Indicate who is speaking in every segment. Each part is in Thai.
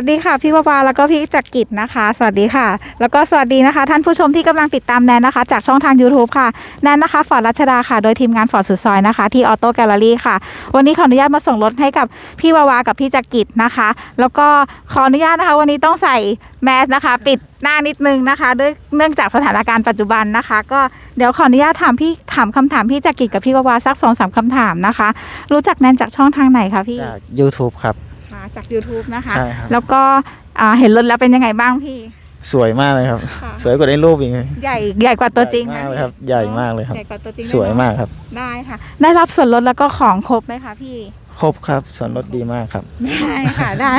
Speaker 1: สวัสดีค่ะพี่วาวาแล้วก็พี่จักริดนะคะ สวัสดีค่ะ แล้วก็สวัสดีนะคะ ท่านผู้ชมที่กำลังติดตามแนนนะคะ จากช่องทาง YouTube ค่ะแนนนะคะฟอร์ดรัชดาค่ะ โดยทีมงานฟอร์ดสุดซอยนะคะ ที่ออโต้แกลเลอรี่ค่ะ วันนี้ขออนุญาตมาส่งรถให้กับพี่วาวากับพี่จักริดนะคะ แล้วก็ขออนุญาตนะคะ วันนี้ต้องใส่แมสนะคะ ปิดหน้านิดนึงนะคะด้วยเนื่องจากสถานการณ์ปัจจุบันนะคะ ก็เดี๋ยวขออนุญาตถามพี่ถามคำถามพี่จักริดกับพี่วาวาสักสองสามคำถามนะคะ รู้จักแนนจากช่องทางไหนคะพี่
Speaker 2: จาก YouTube ครับ
Speaker 1: จาก YouTube นะคะ
Speaker 2: ใช่ครับ
Speaker 1: แล้วก็อ่าเห็นรถแล้วเป็นยังไงบ้างพี่
Speaker 2: สวยมากเลยครับ
Speaker 1: ค่ะ
Speaker 2: สวยกว่าในรูปอีกเลย
Speaker 1: ใหญ่ใหญ่กว่าตัวจริง
Speaker 2: ใหญ่
Speaker 1: ไห
Speaker 2: มากเลยครับ ใหญ่มากเลยครับ
Speaker 1: ใหญ่กว่าตัวจริง
Speaker 2: สวยมากครับ
Speaker 1: ได้ค่ะ ได้รับส่วนลดแล้วก็ของครบไหมคะพี่
Speaker 2: ครบครับส่วนลดดีมากครับ
Speaker 1: ได้ค่ะได้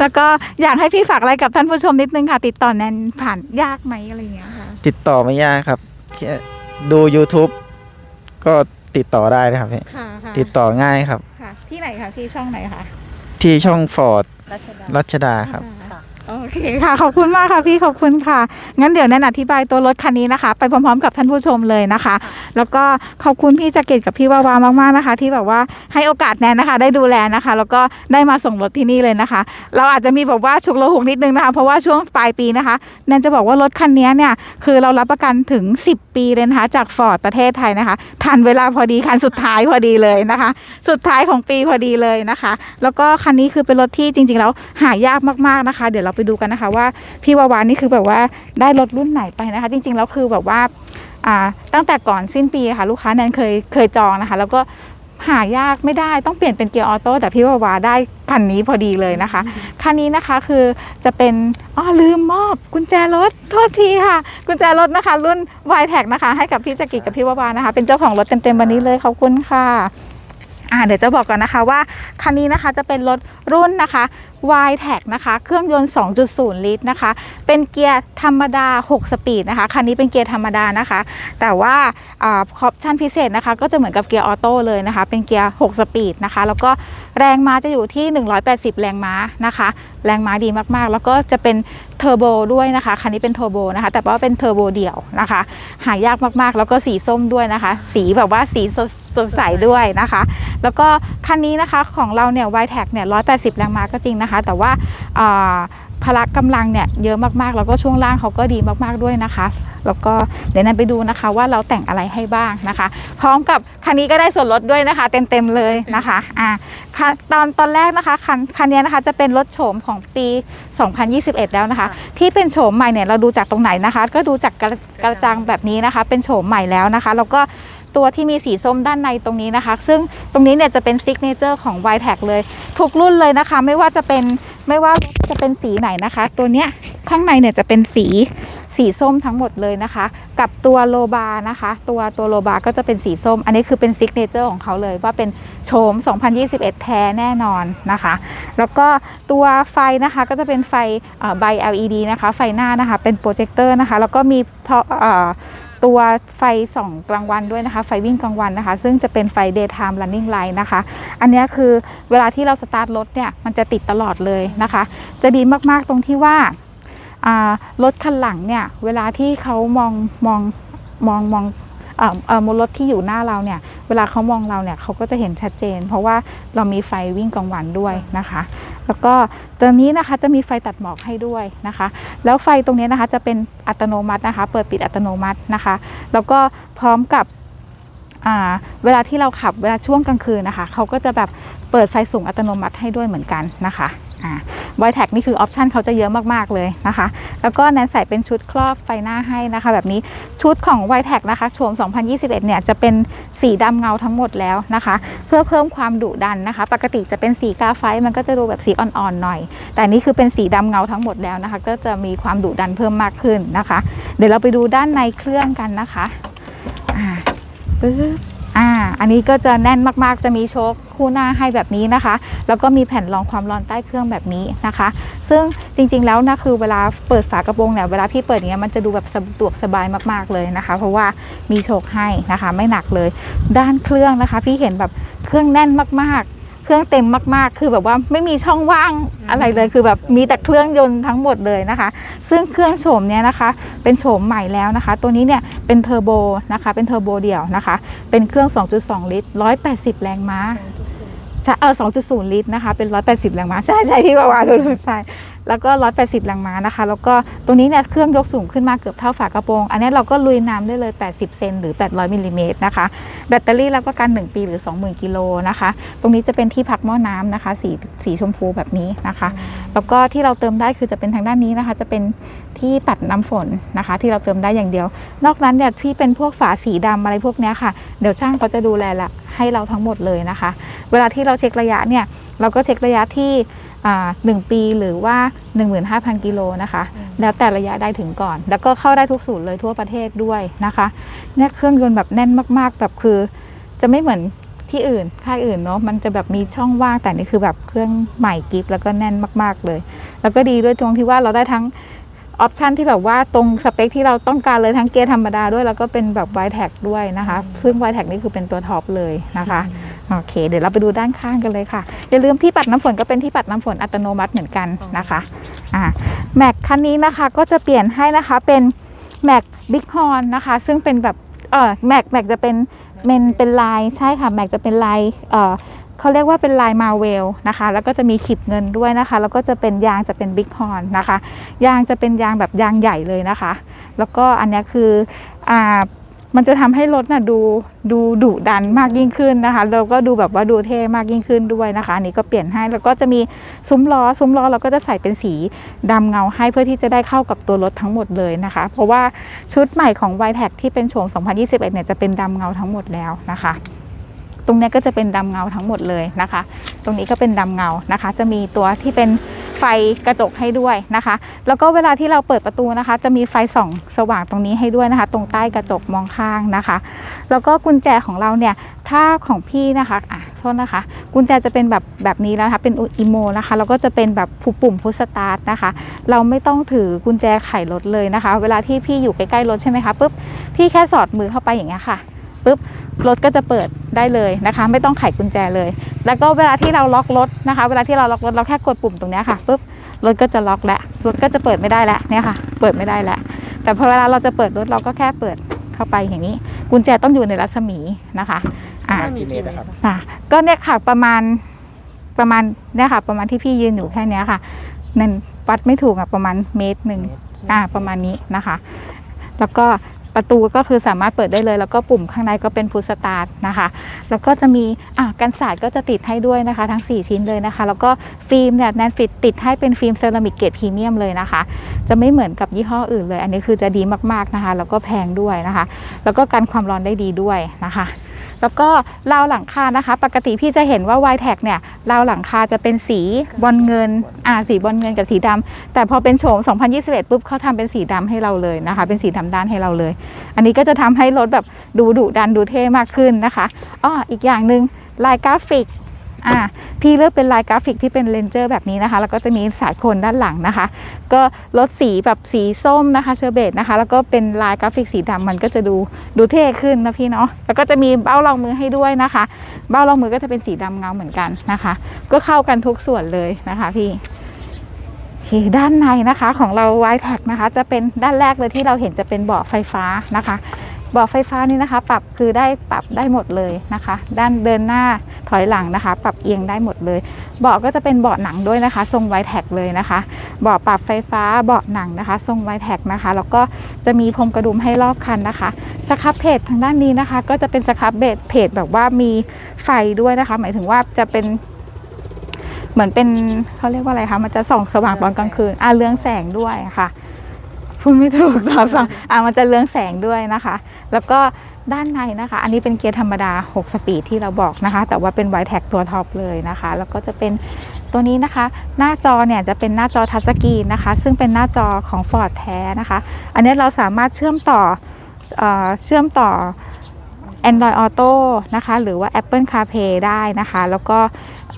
Speaker 1: แล้วก็อยากให้พี่ฝากอะไรกับท่านผู้ชมนิดนึงค่ะ ติดต่อแนนผ่านยากไหมอะไรอย่างเงี้ยค่ะ
Speaker 2: ติดต่อไม่ยากครับแค่ดู YouTube ก็ติดต่อได้นะครับพี่
Speaker 1: ค่ะค่ะ
Speaker 2: ติดต่อง่ายครับ
Speaker 1: ค่ะ ที่ไหนคะที่ช่องไหนคะ
Speaker 2: ที่ช่องฟอร์ด
Speaker 1: รัชดา
Speaker 2: รัชดาครับ
Speaker 1: โอเคค่ะ ขอบคุณมากค่ะพี่ขอบคุณค่ะ งั้นเดี๋ยวแนนอธิบายตัวรถคันนี้นะคะ ไปพร้อมๆกับท่านผู้ชมเลยนะคะ แล้วก็ขอบคุณพี่จักริดกับพี่วาวามากๆนะคะ ที่แบบว่าให้โอกาสแนนนะคะ ได้ดูแลนะคะ แล้วก็ได้มาส่งรถที่นี่เลยนะคะ เราอาจจะมีแบบว่าฉุกละหุกนิดนึงนะคะ เพราะว่าช่วงปลายปีนะคะแนนจะบอกว่ารถคันนี้เนี่ยคือเรารับประกันถึง 10 ปีเลยนะคะจากฟอร์ดประเทศไทยนะคะทันเวลาพอดีคันสุดท้ายพอดีเลยนะคะ สุดท้ายของปีพอดีเลยนะคะ แล้วก็คันนี้คือเป็นรถที่จริง ๆ แล้วหายากมากๆนะคะ เดี๋ยวเราไปดูกันนะคะ ว่าพี่วาวานี่คือแบบว่าได้รถรุ่นไหนไปนะคะ จริงๆแล้วคือแบบว่าตั้งแต่ก่อนสิ้นปีค่ะลูกค้าแนนเคยเคยจองนะคะ แล้วก็หายากไม่ได้ต้องเปลี่ยนเป็นเกียร์ออโต้แต่พี่วาวาได้คันนี้พอดีเลยนะคะ คันนี้นะคะคือจะเป็นอ๋อลืมมอบกุญแจรถโทษทีค่ะ กุญแจรถนะคะ รุ่น y t แท็นะคะ ให้กับพี่จักริดกับพี่วาวานะคะ เป็นเจ้าของรถเต็มๆวันนี้เลยขอบคุณค่ะ อ่าเดี๋ยวจะบอกก่อนนะคะว่าคันนี้นะคะจะเป็นรถรุ่นนะคะ y t a g นะคะเครื่องยนต์ 2.0 ลิตรนะคะ เป็นเกียร์ธรรมดา 6 สปีดนะคะคันนี้เป็นเกียร์ธรรมดานะคะ แต่ว่าอ่าออปชั่นพิเศษนะคะ ก็จะเหมือนกับเกียร์ออโต้เลยนะคะ เป็นเกียร์ 6 สปีดนะคะ แล้วก็แรงม้าจะอยู่ที่ 180 แรงม้านะคะ แรงม้าดีมากๆ แล้วก็จะเป็นเทอร์โบด้วยนะคะคันนี้เป็นเทอร์โบนะคะ แต่ว่าเป็นเทอร์โบเดี่ยวนะคะ หายากมากๆ แล้วก็สีส้มด้วยนะคะ สีแบบว่าสีสด สดใสด้วยนะคะ แล้วก็คันนี้นะคะของเราเนี่ย y t a g เนี่ย 180 แรงม้าก็จริงนะคะ แต่ว่าพละกำลังเนี่ยเยอะมากๆ แล้วก็ช่วงล่างเขาก็ดีมากๆด้วยนะคะ แล้วก็เดี๋ยวนั้นไปดูนะคะว่าเราแต่งอะไรให้บ้างนะคะ พร้อมกับคันนี้ก็ได้ส่วนลดด้วยนะคะ เต็มๆเลยนะคะอ่าค่ะตอนตอนแรกนะคะคันคันนี้นะคะจะเป็นรถโฉมของปี 2021 แล้วนะคะ ที่เป็นโฉมใหม่เนี่ยเราดูจากตรงไหนนะคะ ก็ดูจากกระกระจังแบบนี้นะคะ เป็นโฉมใหม่แล้วนะคะ แล้วก็ ตัวที่มีสีส้มด้านในตรงนี้นะคะ ซึ่งตรงนี้เนี่ยจะเป็นซิกเนเจอร์ของ y t a g เลย ทุกรุ่นเลยนะคะ ไม่ว่าจะเป็นไม่ว่าจะเป็นสีไหนนะคะ ตัวเนี้ยข้างในเนี่ยจะเป็นสีสีส้มทั้งหมดเลยนะคะ กับตัวโลบานะคะ ตัวตัวโลบาก็จะเป็นสีส้ม อันนี้คือเป็นซิกเนเจอร์ของเขาเลย ว่าเป็นโฉม 2021 แท้แน่นอนนะคะ แล้วก็ตัวไฟนะคะก็จะเป็นไฟใบ LED นะคะ ไฟหน้านะคะ เป็นโปรเจคเตอร์นะคะ แล้วก็มีพอเอ่อ ตัวไฟส่องกลางวันด้วยนะคะ ไฟวิ่งกลางวันนะคะ ซึ่งจะเป็นไฟ daytime running light นะคะ อันนี้คือเวลาที่เราสตาร์ทรถเนี่ย มันจะติดตลอดเลยนะคะ จะดีมากๆตรงที่ว่าอ่ารถคันหลังเนี่ย เวลาที่เขามองมองมองมอง เอ่อเอ่อรถที่อยู่หน้าเราเนี่ย เวลาเขามองเราเนี่ยเขาก็จะเห็นชัดเจน เพราะว่าเรามีไฟวิ่งกลางวันด้วยนะคะ แล้วก็ตัวนี้นะคะจะมีไฟตัดหมอกให้ด้วยนะคะ แล้วไฟตรงนี้นะคะจะเป็นอัตโนมัตินะคะ เปิดปิดอัตโนมัตินะคะ แล้วก็พร้อมกับอ่า เวลาที่เราขับเวลาช่วงกลางคืนนะคะเขาก็จะแบบเปิดไฟสูงอัตโนมัติให้ด้วยเหมือนกันนะคะอ่าไวแท็กนี่คือออปชันเขาจะเยอะมากๆเลยนะคะ แล้วก็แนนใส่เป็นชุดครอบไฟหน้าให้นะคะ แบบนี้ชุดของ y t e c นะคะโฉม 2021 เนี่ยจะเป็นสีดำเงาทั้งหมดแล้วนะคะ เพื่อเพิ่มความดุดันนะคะ ปกติจะเป็นสีกาไฟมันก็จะดูแบบสีอ่อนๆหน่อย แต่นี่คือเป็นสีดำเงาทั้งหมดแล้วนะคะ ก็จะมีความดุดันเพิ่มมากขึ้นนะคะ เดี๋ยวเราไปดูด้านในเครื่องกันนะคะ ปึ๊บอ่า อันนี้ก็จะแน่นมากๆ จะมีโชคคู่หน้าให้แบบนี้นะคะ แล้วก็มีแผ่นรองความร้อนใต้เครื่องแบบนี้นะคะ ซึ่งจริงๆแล้วนะคือเวลาเปิดฝากระโปรงเนี่ย เวลาพี่เปิดอย่างเงี้ยมันจะดูแบบสะดวกสบายมากๆเลยนะคะ เพราะว่ามีโชคให้นะคะ ไม่หนักเลย ด้านเครื่องนะคะ พี่เห็นแบบเครื่องแน่นมากๆ เครื่องเต็มมากๆ คือแบบว่าไม่มีช่องว่างอะไรเลย คือแบบมีแต่เครื่องยนต์ทั้งหมดเลยนะคะ ซึ่งเครื่องโฉมเนี้ยนะคะ เป็นโฉมใหม่แล้วนะคะ ตัวนี้เนี่ยเป็นเทอร์โบนะคะ เป็นเทอร์โบเดี่ยวนะคะ เป็นเครื่อง 2.2 ลิตร 180 แรงม้าใช่เออ2.0 ลิตรนะคะ เป็น 180 แรงม้า ใช่ใช่พี่วาวาดูดูใช่ แล้วก็ 180แรงม้านะคะ แล้วก็ตรงนี้เนี่ยเครื่องยกสูงขึ้นมาเกือบเท่าฝากระโปรง อันนี้เราก็ลุยน้ำได้เลย 80 เซนหรือ 800มิลลิเมตรนะคะ แบตเตอรี่รับประกัน 1 ปีหรือ 20,000 กิโลนะคะ ตรงนี้จะเป็นที่พักหม้อน้ำนะคะ สีสีชมพูแบบนี้นะคะ แล้วก็ที่เราเติมได้คือจะเป็นทางด้านนี้นะคะ จะเป็นที่ปัดน้ำฝนนะคะ ที่เราเติมได้อย่างเดียว นอกนั้นเนี่ยที่เป็นพวกฝาสีดำอะไรพวกนี้ค่ะ เดี๋ยวช่างเขาจะดูแลละให้เราทั้งหมดเลยนะคะ เวลาที่เราเช็คระยะเนี่ยเราก็เช็คระยะที่ หนึ่งปีหรือว่า 15,000 กิโลนะคะ แล้วแต่ระยะได้ถึงก่อน แล้วก็เข้าได้ทุกศูนย์เลยทั่วประเทศด้วยนะคะเนี่ยเครื่องยนต์แบบแน่นมากๆ แบบคือ จะไม่เหมือนที่อื่นค่ายอื่นเนาะมันจะแบบมีช่องว่างแต่นี่คือแบบเครื่องใหม่กิฟแล้วก็แน่นมากๆเลย แล้วก็ดีด้วยตรงที่ว่าเราได้ทั้งออปชันที่แบบว่าตรงสเปคที่เราต้องการเลยทั้งเกียร์ธรรมดาด้วย แล้วก็เป็นแบบไวแท็กด้วยนะคะ ซึ่งไวแท็กนี่คือเป็นตัวท็อปเลยนะคะ โอเค เดี๋ยวเราไปดูด้านข้างกันเลยค่ะ อย่าลืมที่ปัดน้ำฝนก็เป็นที่ปัดน้ำฝนอัตโนมัติเหมือนกันนะคะอ่าแม็กคันนี้นะคะก็จะเปลี่ยนให้นะคะเป็นแม็กบิ๊กฮอนนะคะ ซึ่งเป็นแบบเออแม็กแม็กจะเป็นเป็นเป็นลายใช่ค่ะแม็กจะเป็นลายเออเขาเรียกว่าเป็นลายมาเวลนะคะ แล้วก็จะมีขีดเงินด้วยนะคะ แล้วก็จะเป็นยางจะเป็นบิ๊กฮอนนะคะ ยางจะเป็นยางแบบยางใหญ่เลยนะคะ แล้วก็อันนี้คืออ่า มันจะทำให้รถน่ะดูดูดุดันมากยิ่งขึ้นนะคะแล้วก็ดูแบบว่าดูเท่มากยิ่งขึ้นด้วยนะคะ อันนี้ก็เปลี่ยนให้แล้วก็จะมีซุ้มล้อซุ้มล้อเราก็จะใส่เป็นสีดำเงาให้เพื่อที่จะได้เข้ากับตัวรถทั้งหมดเลยนะคะ เพราะว่าชุดใหม่ของ y t e c ที่เป็นโฉม 2021 เนี่ยจะเป็นดำเงาทั้งหมดแล้วนะคะ ตรงนี้ก็จะเป็นดำเงาทั้งหมดเลยนะคะ ตรงนี้ก็เป็นดำเงานะคะ จะมีตัวที่เป็น ฟกระจกให้ด้วยนะคะ แล้วก็เวลาที่เราเปิดประตูนะคะ จะมีไฟส่องสว่างตรงนี้ให้ด้วยนะคะ ตรงใต้กระจกมองข้างนะคะ แล้วก็กุญแจของเราเนี่ยถ้าของพี่นะคะอะโทษนะคะ กุญแจจะเป็นแบบแบบนี้แล้วนะคะเป็นอีโมนะคะแล้วก็จะเป็นแบบปุ่มพุชสตาร์ทนะคะ เราไม่ต้องถือกุญแจไขรถเลยนะคะ เวลาที่พี่อยู่ใกล้ๆรถใช่ไหมคะปุ๊บพี่แค่สอดมือเข้าไปอย่างเงี้ยค่ะปุ๊บ รถก็จะเปิดได้เลยนะคะ ไม่ต้องไขกุญแจเลย แล้วก็เวลาที่เราล็อกรถนะคะ เวลาที่เราล็อกรถเราแค่กดปุ่มตรงเนี้ยค่ะปุ๊บรถก็จะล็อกแล้วรถก็จะเปิดไม่ได้แล้วเนี่ยค่ะ เปิดไม่ได้แล้วแต่พอเวลาเราจะเปิดรถเราก็แค่เปิดเข้าไปอย่างนี้ กุญแจต้องอยู่ในรัศมีนะคะอ่า
Speaker 2: กี่เมตรนะครับ
Speaker 1: อะก็เนี่ยค่ะประมาณประมาณเนี่ยค่ะ ประมาณที่พี่ยืนอยู่แค่เนี้ยค่ะนั่นวัดไม่ถูกอะประมาณเมตรหนึ่งอ่าประมาณนี้นะคะ แล้วก็ ประตูก็คือสามารถเปิดได้เลย แล้วก็ปุ่มข้างในก็เป็นพุชสตาร์ทนะคะ แล้วก็จะมีอะกันสาดก็จะติดให้ด้วยนะคะ ทั้ง 4 ชิ้นเลยนะคะ แล้วก็ฟิล์มเนี่ยแนนฟิตติดให้เป็นฟิล์มเซรามิกเกรดพรีเมียมเลยนะคะ จะไม่เหมือนกับยี่ห้ออื่นเลย อันนี้คือจะดีมากๆนะคะ แล้วก็แพงด้วยนะคะ แล้วก็กันความร้อนได้ดีด้วยนะคะ แล้วก็ราวหลังคานะคะ ปกติพี่จะเห็นว่า y t e c เนี่ยราวหลังคาจะเป็นสีบอลเงินอ่าสีบอลเงินกับสีดำแต่พอเป็นโฉม 2021 ปุ๊บเขาทำเป็นสีดำให้เราเลยนะคะ เป็นสีดำด้านให้เราเลย อันนี้ก็จะทำให้รถแบบดูดุดันดูเท่มากขึ้นนะคะอ้ออีกอย่างหนึ่งลายกราฟิก อ่าพี่เลือกเป็นลายกราฟิกที่เป็นเลนเจอร์แบบนี้นะคะแล้วก็จะมีสายโคนด้านหลังนะคะ ก็ลดสีแบบสีส้มนะคะเชอร์เบตนะคะ แล้วก็เป็นลายกราฟิกสีดำมันก็จะดูดูเท่ขึ้นนะพี่เนาะแล้วก็จะมีเบ้ารองมือให้ด้วยนะคะ เบ้ารองมือก็จะเป็นสีดำเงาเหมือนกันนะคะ ก็เข้ากันทุกส่วนเลยนะคะพี่ด้านในนะคะของเรา y t e c นะคะจะเป็นด้านแรกเลยที่เราเห็นจะเป็นเบาะไฟฟ้านะคะเบาะไฟฟ้านี่นะคะ ปรับคือได้ปรับได้หมดเลยนะคะ ด้านเดินหน้า ถอยหลังนะคะ ปรับเอียงได้หมดเลย เบาะก็จะเป็นเบาะหนังด้วยนะคะ ทรงไวแท็กเลยนะคะเบาะปรับไฟฟ้าเบาะหนังนะคะ ทรงไวแท็กนะคะ แล้วก็จะมีพรมกระดุมให้รอบคันนะคะสครับเพจทางด้านนี้นะคะ ก็จะเป็นสครับเบจเพจแบบว่ามีไฟด้วยนะคะ หมายถึงว่าจะเป็นเหมือนเป็นเขาเรียกว่าอะไรคะมันจะส่องสว่างตอนกลางคืนอ่าเรืองแสงด้วยค่ะพูดไม่ถูกเราสองอ่ามันจะเรืองแสงด้วยนะคะ แล้วก็ ด้านในนะคะ อันนี้เป็นเกียร์ธรรมดา 6 สปีดที่เราบอกนะคะ แต่ว่าเป็นไวแท็กตัวท็อปเลยนะคะ แล้วก็จะเป็นตัวนี้นะคะ หน้าจอเนี่ยจะเป็นหน้าจอทัชสกรีนนะคะ ซึ่งเป็นหน้าจอของ Ford แท้นะคะ อันนี้เราสามารถเชื่อมต่อเออเชื่อมต่อ Android Auto นะคะ หรือว่า Apple CarPlay ได้นะคะ แล้วก็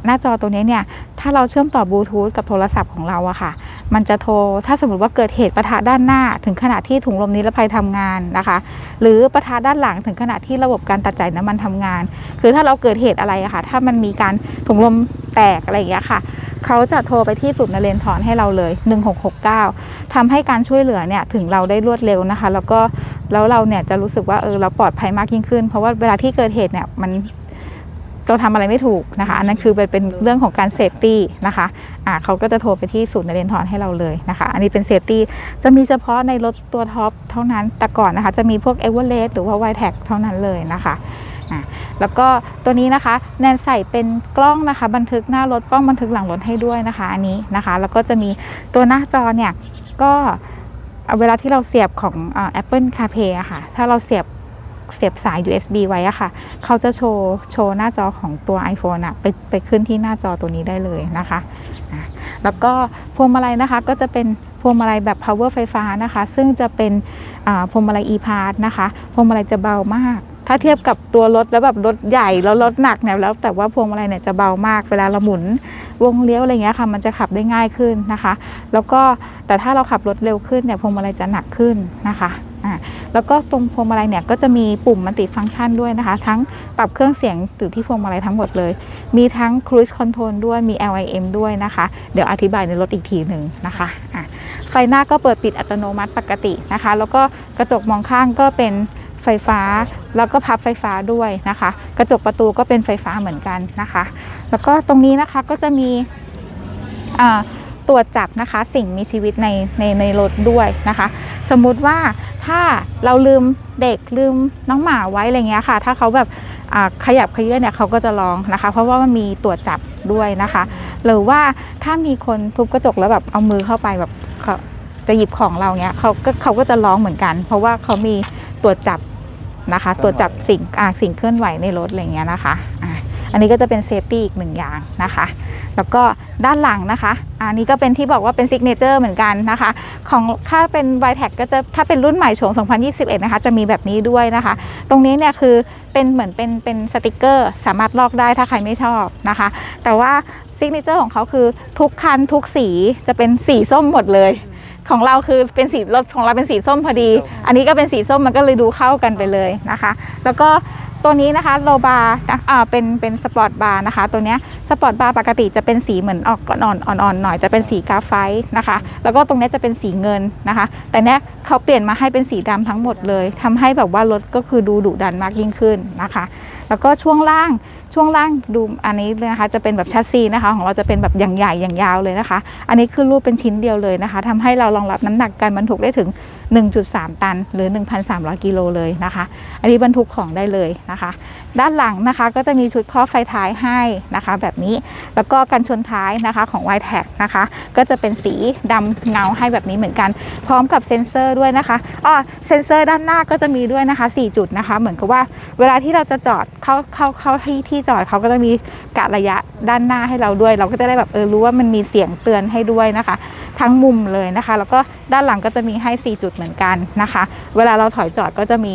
Speaker 1: หน้าจอตัวนี้เนี่ย ถ้าเราเชื่อมต่อบลูทูธกับโทรศัพท์ของเราอะค่ะ มันจะโทร ถ้าสมมติว่าเกิดเหตุปะทะด้านหน้า ถึงขนาดที่ถุงลมนิรภัยทำงานนะคะ หรือปะทะด้านหลังถึงขนาดที่ระบบการตัดจ่ายน้ำมันทำงาน คือถ้าเราเกิดเหตุอะไรอะค่ะ ถ้ามันมีการถุงลมแตกอะไรอย่างเงี้ยค่ะ เขาจะโทรไปที่ศูนย์นเรนทรให้เราเลย 1669ทำให้การช่วยเหลือเนี่ยถึงเราได้รวดเร็วนะคะ แล้วก็แล้วเราเนี่ยจะรู้สึกว่าเออเราปลอดภัยมากยิ่งขึ้น เพราะว่าเวลาที่เกิดเหตุเนี่ยมัน เราทำอะไรไม่ถูกนะคะ อันนั้นคือเป็นเป็นเรื่องของการเซฟตี้นะคะอ่าเขาก็จะโทรไปที่ศูนย์นเรนทรให้เราเลยนะคะ อันนี้เป็นเซฟตี้จะมีเฉพาะในรถตัวท็อปเท่านั้นแต่ก่อนนะคะ จะมีพวกเอเวอเรสต์หรือว่าไวแท็กเท่านั้นเลยนะคะแล้วก็ตัวนี้นะคะแนนใส่เป็นกล้องนะคะ บันทึกหน้ารถกล้องบันทึกหลังรถให้ด้วยนะคะอันนี้นะคะ แล้วก็จะมีตัวหน้าจอเนี่ยก็เวลาที่เราเสียบของอ่า Apple CarPlay อะค่ะ ถ้าเราเสียบ เสียบสาย USB ไว้อะค่ะ เขาจะโชว์โชว์หน้าจอของตัว iPhone อะไปไปขึ้นที่หน้าจอตัวนี้ได้เลยนะคะแล้วก็พวงมาลัยนะคะก็จะเป็นพวงมาลัยแบบ power ไฟฟ้านะคะ ซึ่งจะเป็นพวงมาลัย e-pass นะคะพวงมาลัยจะเบามาก ถ้าเทียบกับตัวรถแล้วแบบรถใหญ่แล้วรถหนักเนี่ยแล้วแต่ว่าพวงมาลัยเนี่ยจะเบามาก เวลาเราหมุนวงเลี้ยวอะไรเงี้ยค่ะ มันจะขับได้ง่ายขึ้นนะคะ แล้วก็แต่ถ้าเราขับรถเร็วขึ้นเนี่ยพวงมาลัยจะหนักขึ้นนะคะ อ่าแล้วก็ตรงพวงมาลัยเนี่ยก็จะมีปุ่มมัลติฟังก์ชันด้วยนะคะ ทั้งปรับเครื่องเสียงอยู่ที่พวงมาลัยทั้งหมดเลย มีทั้ง Cruise Control ด้วยมี LIM ด้วยนะคะ เดี๋ยวอธิบายในรถอีกทีหนึ่งนะคะอะไฟหน้าก็เปิดปิดอัตโนมัติปกตินะคะ แล้วก็กระจกมองข้างก็เป็นไฟฟ้าแล้วก็พับไฟฟ้าด้วยนะคะ กระจกประตูก็เป็นไฟฟ้าเหมือนกันนะคะ แล้วก็ตรงนี้นะคะก็จะมีตรวจจับนะคะสิ่งมีชีวิตในในในรถด้วยนะคะ สมมุติว่าถ้าเราลืมเด็กลืมน้องหมาไว้อะไรเงี้ยค่ะ ถ้าเขาแบบขยับขยื้อนเนี่ยเขาก็จะร้องนะคะ เพราะว่ามันมีตรวจจับด้วยนะคะ หรือว่าถ้ามีคนทุบกระจกแล้วแบบเอามือเข้าไปแบบจะหยิบของเราเนี้ยเขาก็เขาก็จะร้องเหมือนกัน เพราะว่าเขามีตรวจจับนะคะ ตรวจจับสิ่งอ่าสิ่งเคลื่อนไหวในรถอะไรเงี้ยนะคะ อ่าอันนี้ก็จะเป็นเซฟตี้อีกหนึ่งอย่างนะคะ แล้วก็ด้านหลังนะคะ อันนี้ก็เป็นที่บอกว่าเป็นซิกเนเจอร์เหมือนกันนะคะ ของถ้าเป็น y t e c ก็จะถ้าเป็นรุ่นใหม่โฉม 2021 นะคะ จะมีแบบนี้ด้วยนะคะ ตรงนี้เนี่ยคือเป็นเหมือนเป็นเป็นสติกเกอร์สามารถลอกได้ถ้าใครไม่ชอบนะคะ แต่ว่าซิกเนเจอร์ของเขาคือทุกคันทุกสีจะเป็นสีส้มหมดเลย ของเราคือเป็นสีรถของเราเป็นสีส้มพอดี
Speaker 2: สีส้ม
Speaker 1: อันนี้ก็เป็นสีส้มมันก็เลยดูเข้ากันไปเลยนะคะ แล้วก็ ตัวนี้นะคะโลบาร์อ่าเป็นเป็นสปอร์ตบาร์นะคะ ตัวเนี้ยสปอร์ตบาร์ปกติจะเป็นสีเหมือนออกอ่อนอ่อนๆหน่อยจะเป็นสีกราไฟต์นะคะ แล้วก็ตรงเนี้ยจะเป็นสีเงินนะคะ แต่เนี้ยเขาเปลี่ยนมาให้เป็นสีดำทั้งหมดเลยทำให้แบบว่ารถก็คือดูดุดันมากยิ่งขึ้นนะคะ แล้วก็ช่วงล่างช่วงล่างดูอันนี้เลยนะคะ จะเป็นแบบชัสซีนะคะ ของเราจะเป็นแบบอย่างใหญ่อย่างยาวเลยนะคะ อันนี้คือรูปเป็นชิ้นเดียวเลยนะคะทำให้เรารองรับน้ำหนักการบรรทุกได้ถึง1.3 ตันหรือ 1,300 กิโลเลยนะคะ อันนี้บรรทุกของได้เลยนะคะ ด้านหลังนะคะก็จะมีชุดครอบไฟท้ายให้นะคะ แบบนี้แล้วก็กันชนท้ายนะคะของ y t a g นะคะ ก็จะเป็นสีดำเงาให้แบบนี้เหมือนกัน พร้อมกับเซ็นเซอร์ด้วยนะคะอ๋อเซ็นเซอร์ด้านหน้าก็จะมีด้วยนะคะ 4 จุดนะคะ เหมือนกับว่าเวลาที่เราจะจอดเข้าเข้าเข้าที่ที่จอดเขาก็จะมีกะระยะด้านหน้าให้เราด้วย เราก็จะได้แบบเออรู้ว่ามันมีเสียงเตือนให้ด้วยนะคะ ทั้งมุมเลยนะคะ แล้วก็ด้านหลังก็จะมีให้ 4 จุดเหมือนกันนะคะ เวลาเราถอยจอดก็จะมี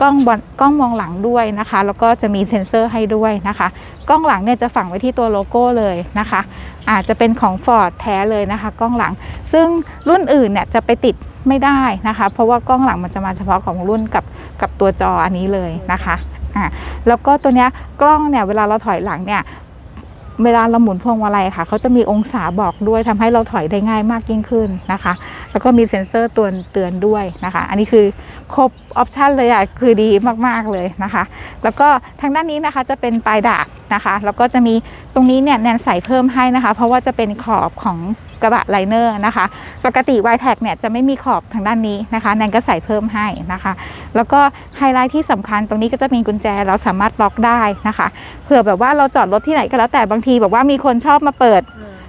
Speaker 1: กล้องกล้องมองหลังด้วยนะคะ แล้วก็จะมีเซ็นเซอร์ให้ด้วยนะคะ กล้องหลังเนี่ยจะฝังไว้ที่ตัวโลโก้เลยนะคะ อาจจะเป็นของ Ford แท้เลยนะคะ กล้องหลัง ซึ่งรุ่นอื่นเนี่ยจะไปติดไม่ได้นะคะ เพราะว่ากล้องหลังมันจะมาเฉพาะของรุ่นกับกับตัวจออันนี้เลยนะคะอ่าแล้วก็ตัวเนี้ยกล้องเนี่ยเวลาเราถอยหลังเนี่ย เวลาเราหมุนพวงมาลัยค่ะเขาจะมีองศาบอกด้วยทำให้เราถอยได้ง่ายมากยิ่งขึ้นนะคะ แล้วก็มีเซ็นเซอร์ตัวเตือนด้วยนะคะ อันนี้คือครบออปชันเลยอะคือดีมากๆเลยนะคะ แล้วก็ทางด้านนี้นะคะจะเป็นปลายดาบ นะคะ แล้วก็จะมีตรงนี้เนี่ยแนนใส่เพิ่มให้นะคะ เพราะว่าจะเป็นขอบของกระบะไลเนอร์นะคะ ปกติ y t a g เนี่ยจะไม่มีขอบทางด้านนี้นะคะแนนก็ใส่เพิ่มให้นะคะ แล้วก็ไฮไลท์ที่สำคัญตรงนี้ก็จะมีกุญแจเราสามารถล็อกได้นะคะ เผื่อแบบว่าเราจอดรถที่ไหนก็แล้วแต่บางทีแบบว่ามีคนชอบมาเปิด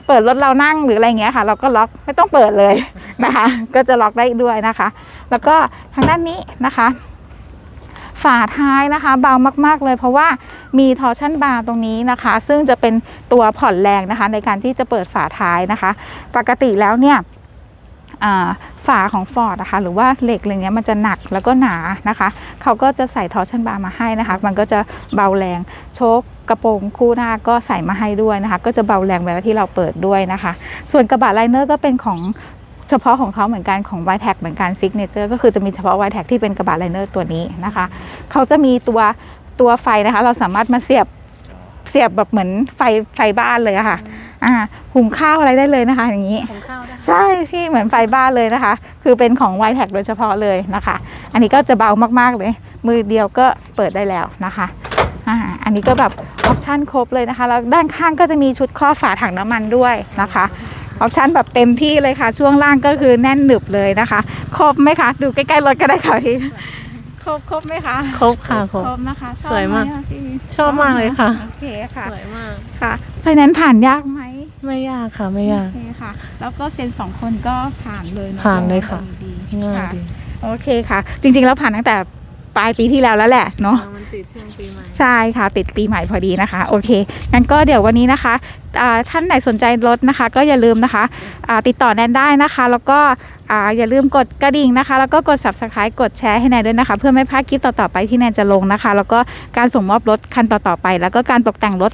Speaker 1: เปิดรถเรานั่งหรืออะไรเงี้ยค่ะ เราก็ล็อกไม่ต้องเปิดเลยนะคะ ก็จะล็อกได้ด้วยนะคะ แล้วก็ทางด้านนี้นะคะ ฝาท้ายนะคะ เบามาก ๆ เลยเพราะว่ามีทอร์ชันบาร์ตรงนี้นะคะ ซึ่งจะเป็นตัวผ่อนแรงนะคะ ในการที่จะเปิดฝาท้ายนะคะ ปกติแล้วเนี่ยฝาของ Ford นะคะหรือว่าเหล็กอะไรเงี้ยมันจะหนักแล้วก็หนานะคะ เขาก็จะใส่ทอร์ชันบาร์มาให้นะคะ มันก็จะเบาแรงโชคกระโปรงคู่หน้าก็ใส่มาให้ด้วยนะคะ ก็จะเบาแรงเวลาที่เราเปิดด้วยนะคะ ส่วนกระบะไลเนอร์ก็เป็นของ เฉพาะของเขาเหมือนกันของ y t a g เหมือนกันซิกเนเจอร์ก็คือจะมีเฉพาะ y t a g ที่เป็นกระบะไลเนอร์ตัวนี้นะคะ เขาจะมีตัวตัวไฟนะคะ เราสามารถมาเสียบเสียบแบบเหมือนไฟไฟบ้านเลยอะค่ะอ่าหุงข้าวอะไรได้เลยนะคะ อย่างนี้
Speaker 3: ของข้าวได้
Speaker 1: ใช่พี่เหมือนไฟบ้านเลยนะคะ คือเป็นของ y t a g โดยเฉพาะเลยนะคะ อันนี้ก็จะเบามากๆเลย มือเดียวก็เปิดได้แล้วนะคะออ่าอันนี้ก็แบบออปชั่นครบเลยนะคะ แล้วด้านข้างก็จะมีชุดครอบฝาถังน้ำมันด้วยนะคะ ออปชั่นแบบเต็มที่เลยค่ะ ช่วงล่างก็คือแน่นหนึบเลยนะคะ ครบไหมคะ ดูใกล้ๆรถก็ได้ค่ะพี่ครบครบไหมคะ
Speaker 3: ครบค่ะครบ
Speaker 1: ครบนะคะชอบ
Speaker 3: สวยมาก
Speaker 1: ไหคะพี่
Speaker 3: ชอบมากเลยค่ะ
Speaker 1: โอเคค่ะ
Speaker 3: สวยมาก
Speaker 1: ค่ะไฟแนนซ์ผ่านยากไหม
Speaker 3: ไม่ยากค่ะไม่ยาก
Speaker 1: โอเคค่ะ แล้วก็เซ็นสองคนก็ผ่านเลยเอะ
Speaker 3: ผ่านเลยค่ะ
Speaker 1: ดี
Speaker 3: ง่าย
Speaker 1: ค่ะ
Speaker 3: ดี
Speaker 1: โอเคค่ะ จริงๆแล้วผ่านตั้งแต่ปลายปีที่แล้วแล้วแหละเนาะ
Speaker 3: มันติดช่วงปีใหม่
Speaker 1: ใช่ค่ะ ติดปีใหม่พอดีนะคะ โอเคงั้นก็เดี๋ยววันนี้นะคะอ่า ท่านไหนสนใจรถนะคะ ก็อย่าลืมนะคะติดต่อแนนได้นะคะ แล้วก็อย่าลืมกดกระดิ่งนะคะ แล้วก็กด subscribe กดแชร์ให้แนนด้วยนะคะ เพื่อไม่พลาดคลิปต่อๆไปที่แนนจะลงนะคะ แล้วก็การส่งมอบรถคันต่อๆไป แล้วก็การตกแต่งรถ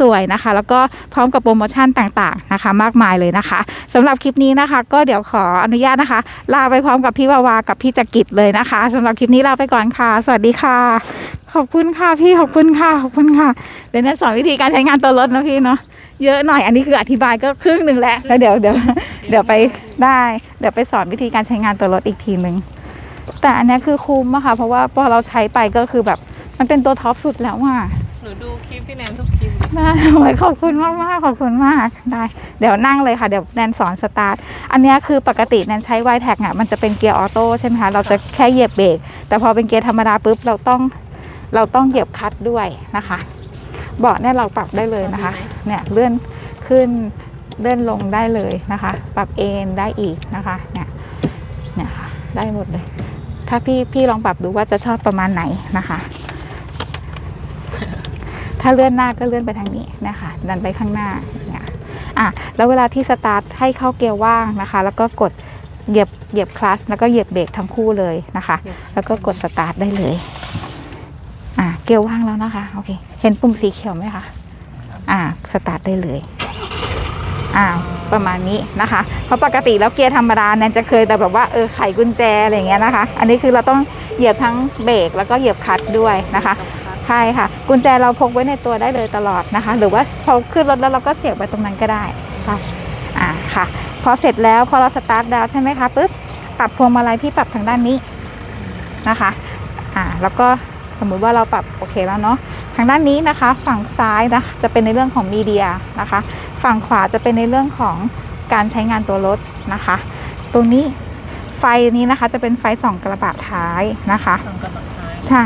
Speaker 1: สวยๆนะคะ แล้วก็พร้อมกับโปรโมชั่นต่างๆนะคะ มากมายเลยนะคะสำหรับคลิปนี้นะคะ ก็เดี๋ยวขออนุญาตนะคะ ลาไปพร้อมกับพี่วาวากับพี่จักริดเลยนะคะสำหรับคลิปนี้ลาไปก่อนค่ะ สวัสดีค่ะขอบคุณค่ะพี่ขอบคุณค่ะขอบคุณค่ะ เดี๋ยวแนนสอนวิธีการใช้งานตัวรถนะพี่เนาะเยอะหน่อยอันนี้คืออธิบายก็ครึ่งหนึ่งแล้วแล้วเดี๋ยวเดี๋ยวเดี๋ยวไปได้ เดี๋ยวไปสอนวิธีการใช้งานตัวรถอีกทีหนึ่งแต่อันนี้คือคุ้มอะค่ะ เพราะว่าพอเราใช้ไปก็คือแบบมันเป็นตัวท็อปสุดแล้วอะ
Speaker 3: หนูดูคลิปพี่แนนทุกคลิป
Speaker 1: ได้โอ้ยขอบคุณมากมากขอบคุณมากได้ เดี๋ยวนั่งเลยค่ะเดี๋ยวแนนสอนสตาร์ทอันนี้คือปกติแนนใช้ไวแท็กอะมันจะเป็นเกียร์ออโต้ใช่ไหมคะเราจะแค่เหยียบเบรกแต่พอเป็นเกียร์ธรรมดาปุ๊บเราต้อง เราต้องเหยียบคลัตช์ด้วยนะคะ เบาะเนี่ยเราปรับได้เลยนะคะ เนี่ยเลื่อนขึ้นเลื่อนลงได้เลยนะคะ ปรับเอนได้อีกนะคะ เนี่ย เนี่ยค่ะ ได้หมดเลย ถ้าพี่พี่ลองปรับดูว่าจะชอบประมาณไหนนะคะ ถ้าเลื่อนหน้าก็เลื่อนไปทางนี้นะคะดันไปข้างหน้า เนี่ย อะ แล้วเวลาที่สตาร์ทให้เข้าเกียร์ว่างนะคะ แล้วก็กดเหยียบเหยียบคลัตช์แล้วก็เหยียบเบรกทั้งคู่เลยนะคะ แล้วก็กดสตาร์ทได้เลยอะเกียร์ว่างแล้วนะคะ โอเค เห็นปุ่มสีเขียวไหมคะ อ่า สตาร์ทได้เลย อ่า ประมาณนี้นะคะ เพราะปกติแล้วเกียร์ธรรมดาแนนจะเคยแต่แบบว่าเออไขกุญแจอะไรอย่างเงี้ยนะคะ อันนี้คือเราต้องเหยียบทั้งเบรกแล้วก็เหยียบคลัตช์ด้วยนะคะ ใช่ค่ะ กุญแจเราพกไว้ในตัวได้เลยตลอดนะคะ หรือว่าพอขึ้นรถแล้วเราก็เสียบไว้ตรงนั้นก็ได้ค่ะอ่า ค่ะ พอเสร็จแล้วพอเราสตาร์ทดาวใช่ไหมคะปุ๊บ ปรับพวงมาลัยพี่ปรับทางด้านนี้นะคะ อ่า แล้วก็ สมมุติว่าเราปรับโอเคแล้วเนาะทางด้านนี้นะคะ ฝั่งซ้ายนะจะเป็นในเรื่องของมีเดียนะคะ ฝั่งขวาจะเป็นในเรื่องของการใช้งานตัวรถนะคะ ตรงนี้ไฟนี้นะคะ จะเป็นไฟส่องกระบะท้ายนะคะ
Speaker 3: สองกระบะท้าย
Speaker 1: ใช่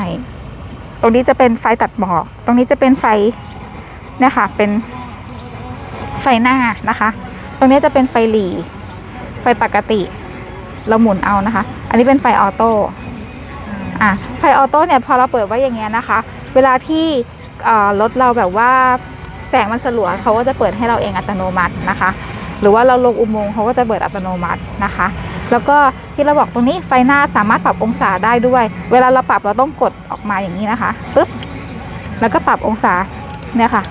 Speaker 1: ตรงนี้จะเป็นไฟตัดหมอก ตรงนี้จะเป็นไฟเนี่ยค่ะเป็นไฟหน้านะคะ ตรงนี้จะเป็นไฟหลีไฟปกติ เราหมุนเอานะคะ อันนี้เป็นไฟออโต้ อะไฟออโต้เนี่ยพอเราเปิดไว้อย่างเงี้ยนะคะ เวลาที่เอ่อรถเราแบบว่าแสงมันสลัวเขาก็จะเปิดให้เราเองอัตโนมัตินะคะ หรือว่าเราลงอุโมงค์เขาก็จะเปิดอัตโนมัตินะคะ แล้วก็ที่เราบอกตรงนี้ไฟหน้าสามารถปรับองศาได้ด้วย เวลาเราปรับเราต้องกดออกมาอย่างนี้นะคะปึ๊บแล้วก็ปรับองศาเนี่ยค่ะ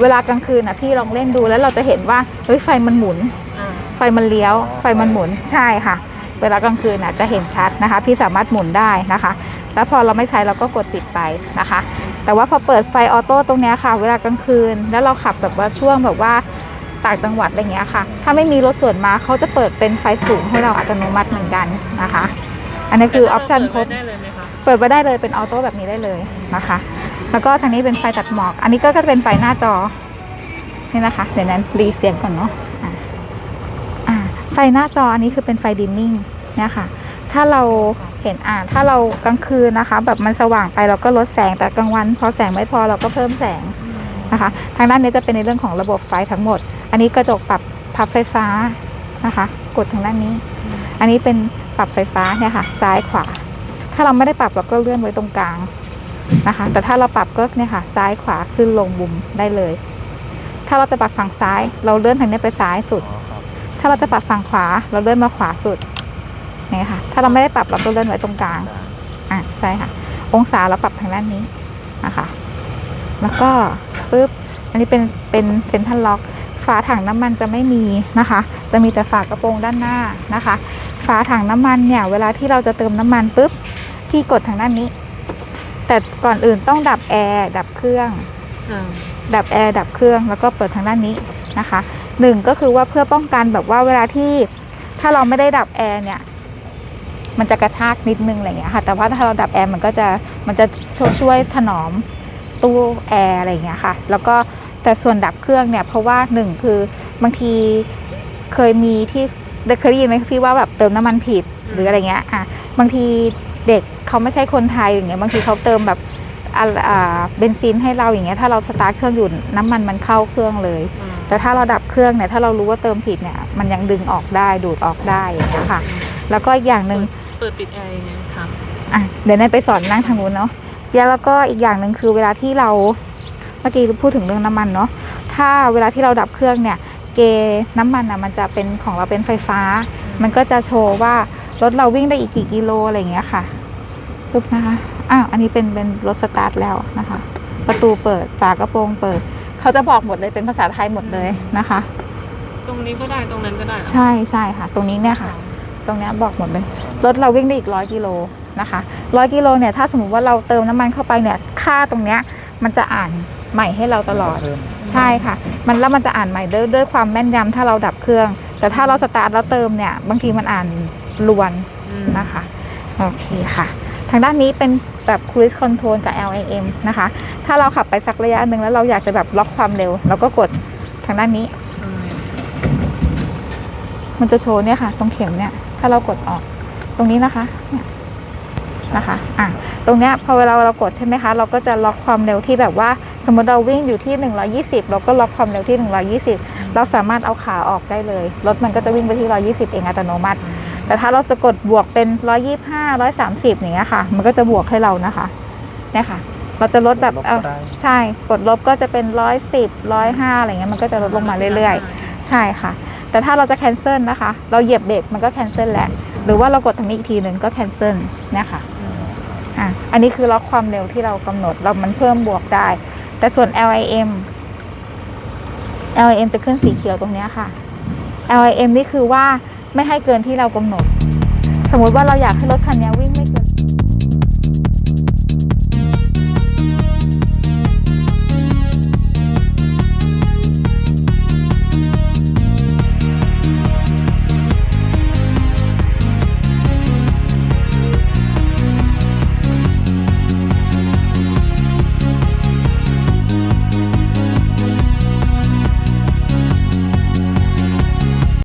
Speaker 1: เวลากลางคืนนะพี่ลองเล่นดูแล้วเราจะเห็นว่าเฮ้ยไฟมันหมุน
Speaker 3: อ่า
Speaker 1: ไฟมันเลี้ยว ไฟมันหมุนใช่ค่ะ เวลากลางคืนน่ะจะเห็นชัดนะคะ พี่สามารถหมุนได้นะคะ แล้วพอเราไม่ใช้เราก็กดปิดไปนะคะ แต่ว่าพอเปิดไฟออโต้ตรงเนี้ยค่ะ เวลากลางคืน แล้วเราขับแบบว่าช่วงแบบว่าต่างจังหวัดอะไรเงี้ยค่ะ ถ้าไม่มีรถส่วนมาเขาจะเปิดเป็นไฟสูงให้เราอัตโนมัติเหมือนกันนะคะ อันนี้คือออปชันครบ
Speaker 3: เปิดไว้ได้เลยไหมคะ
Speaker 1: เปิดไว้ได้เลยเป็นออโต้แบบนี้ได้เลยนะคะ แล้วก็ทางนี้เป็นไฟตัดหมอก อันนี้ก็จะเป็นไฟหน้าจอนี่นะคะเดี๋ยวนั้นรีเสียงก่อนเนาะอะอ่าไฟหน้าจออันนี้คือเป็นไฟดิมมิ่งเนี่ยค่ะ ถ้าเราเห็นอ่าถ้าเรากลางคืนนะคะ แบบมันสว่างไปเราก็ลดแสงแต่กลางวัน พอแสงไม่พอเราก็เพิ่มแสงนะคะ ทางด้านนี้จะเป็นในเรื่องของระบบไฟทั้งหมด อันนี้กระจกปรับพับไฟฟ้านะคะ กดทางด้านนี้ อันนี้เป็นปรับไฟฟ้าเนี่ยค่ะ ซ้ายขวา ถ้าเราไม่ได้ปรับเราก็เลื่อนไว้ตรงกลางนะคะ แต่ถ้าเราปรับก็เนี่ยค่ะ ซ้ายขวาขึ้นลงบุมได้เลย ถ้าเราจะปรับฝั่งซ้าย เราเลื่อนทางนี้ไปซ้ายสุด ถ้าเราจะปรับฝั่งขวาเราเลื่อนมาขวาสุดนี่ค่ะ ถ้าเราไม่ได้ปรับเราก็เลื่อนไว้ตรงกลาง อะใช่ค่ะ องศาเราปรับทางด้านนี้นะคะ แล้วก็ปุ๊บ อันนี้เป็นเป็นเซ็นทรัลล็อกฝาถังน้ำมันจะไม่มีนะคะ จะมีแต่ฝากระโปรงด้านหน้านะคะ ฝาถังน้ำมันเนี่ย เวลาที่เราจะเติมน้ำมันปุ๊บพี่กดทางด้านนี้ แต่ก่อนอื่นต้องดับแอร์ดับเครื่อง
Speaker 3: อ่า
Speaker 1: ดับแอร์ดับเครื่องแล้วก็เปิดทางด้านนี้นะคะ หนึ่งก็คือว่าเพื่อป้องกันแบบว่าเวลาที่ถ้าเราไม่ได้ดับแอร์เนี่ยมันจะกระชากนิดนึงอะไรเงี้ยค่ะ แต่ว่าถ้าเราดับแอร์มันก็จะมันจะช่วยช่วยถนอมตู้แอร์อะไรเงี้ยค่ะ แล้วก็แต่ส่วนดับเครื่องเนี่ยเพราะว่าหนึ่งคือบางทีเคยมีที่เคยได้ยินไหมพี่ว่าแบบเติมน้ำมันผิดหรืออะไรเงี้ยอะบางทีเด็กเขาไม่ใช่คนไทยอย่างเงี้ยบางทีเขาเติมแบบเบนซินให้เราอย่างเงี้ยถ้าเราสตาร์ทเครื่องอยู่น้ำมันมันเข้าเครื่องเลย แต่ถ้าเราดับเครื่องเนี่ยถ้าเรารู้ว่าเติมผิดเนี่ยมันยังดึงออกได้ดูดออกได้อย่างเงี้ยค่ะ แล้วก็อีกอย่างหนึ่ง
Speaker 3: เปิดปิดแอร์ยังไงครับ
Speaker 1: อะเดี๋ยวแนนไปสอนนั่งทางนู้นเนาะแล้วก็อีกอย่างหนึ่งคือเวลาที่เราเมื่อกี้พูดถึงเรื่องน้ำมันเนาะถ้าเวลาที่เราดับเครื่องเนี่ย เกน้ำมันอะมันจะเป็นของเราเป็นไฟฟ้า มันก็จะโชว์ว่ารถเราวิ่งได้อีกกี่กิโลอะไรอย่างเงี้ยค่ะปึ๊บนะคะอ้าวอันนี้เป็นเป็นรถสตาร์ทแล้วนะคะ ประตูเปิดฝากระโปรงเปิด เขาจะบอกหมดเลยเป็นภาษาไทยหมดเลยนะคะ
Speaker 3: ตรงนี้ก็ได้ตรงนั้นก็ได้เหรอ
Speaker 1: ใช่ใช่ค่ะ ตรงนี้เนี่ยค่ะ ตรงเนี้ยบอกหมดเลยรถเราวิ่งได้อีกร้อยกิโลนะคะร้อยกิโลเนี่ยถ้าสมมติว่าเราเติมน้ำมันเข้าไปเนี่ยค่าตรงเนี้ยมันจะอ่านใหม่ให้เราตลอด
Speaker 2: เพิ่ม
Speaker 1: ใช่ค่ะ มันแล้วมันจะอ่านใหม่ด้วยด้วยความแม่นยำถ้าเราดับเครื่อง แต่ถ้าเราสตาร์ทแล้วเติมเนี่ย บางทีมันอ่านลวน
Speaker 3: อืม
Speaker 1: นะคะ โอเคค่ะ ทางด้านนี้เป็นแบบ cruise control กับ LIM นะคะ ถ้าเราขับไปสักระยะหนึ่งแล้วเราอยากจะแบบล็อกความเร็ว เราก็กดทางด้านนี้
Speaker 3: ม
Speaker 1: มันจะโชว์เนี่ยค่ะ ตรงเข็มเนี่ย ถ้าเรากดออกตรงนี้นะคะเนี่ยนะคะ อะ ตรงเนี้ยพอเวลาเรากดใช่ไหมคะ เราก็จะล็อกความเร็วที่แบบว่า สมมติเราวิ่งอยู่ที่ 120 เราก็ล็อกความเร็วที่ 120 เราสามารถเอาขาออกได้เลย รถมันก็จะวิ่งไปที่ 120 เองอัตโนมัติ แต่ถ้าเราจะกดบวกเป็น 125 130อย่างเงี้ยค่ะ มันก็จะบวกให้เรานะคะเนี่ยค่ะ เราจะลดแบบ
Speaker 2: ลบ
Speaker 1: เอ
Speaker 2: ก็
Speaker 1: อ
Speaker 2: ได้
Speaker 1: ใช่กดลบก็จะเป็น 110 105อะไรเงี้ยมันก็จะลดลงมาเรื่อยๆ ใช่ค่ะ แต่ถ้าเราจะ cancel นะคะ เราเหยียบเบรกมันก็ cancel แหละหรือว่าเรากดทางนี้อีกทีหนึ่งก็ cancel เนี่ยค่ะ
Speaker 3: อืม
Speaker 1: อะอันนี้คือล็อกความเร็วที่เรากำหนดเรามันเพิ่มบวกได้ แต่ส่วน LIM LIM จะขึ้นสีเขียวตรงเนี้ยค่ะ LIM นี่คือว่า ไม่ให้เกินที่เรากำหนด สมมุติว่าเราอยากให้รถคันนี้วิ่งไม่เกิน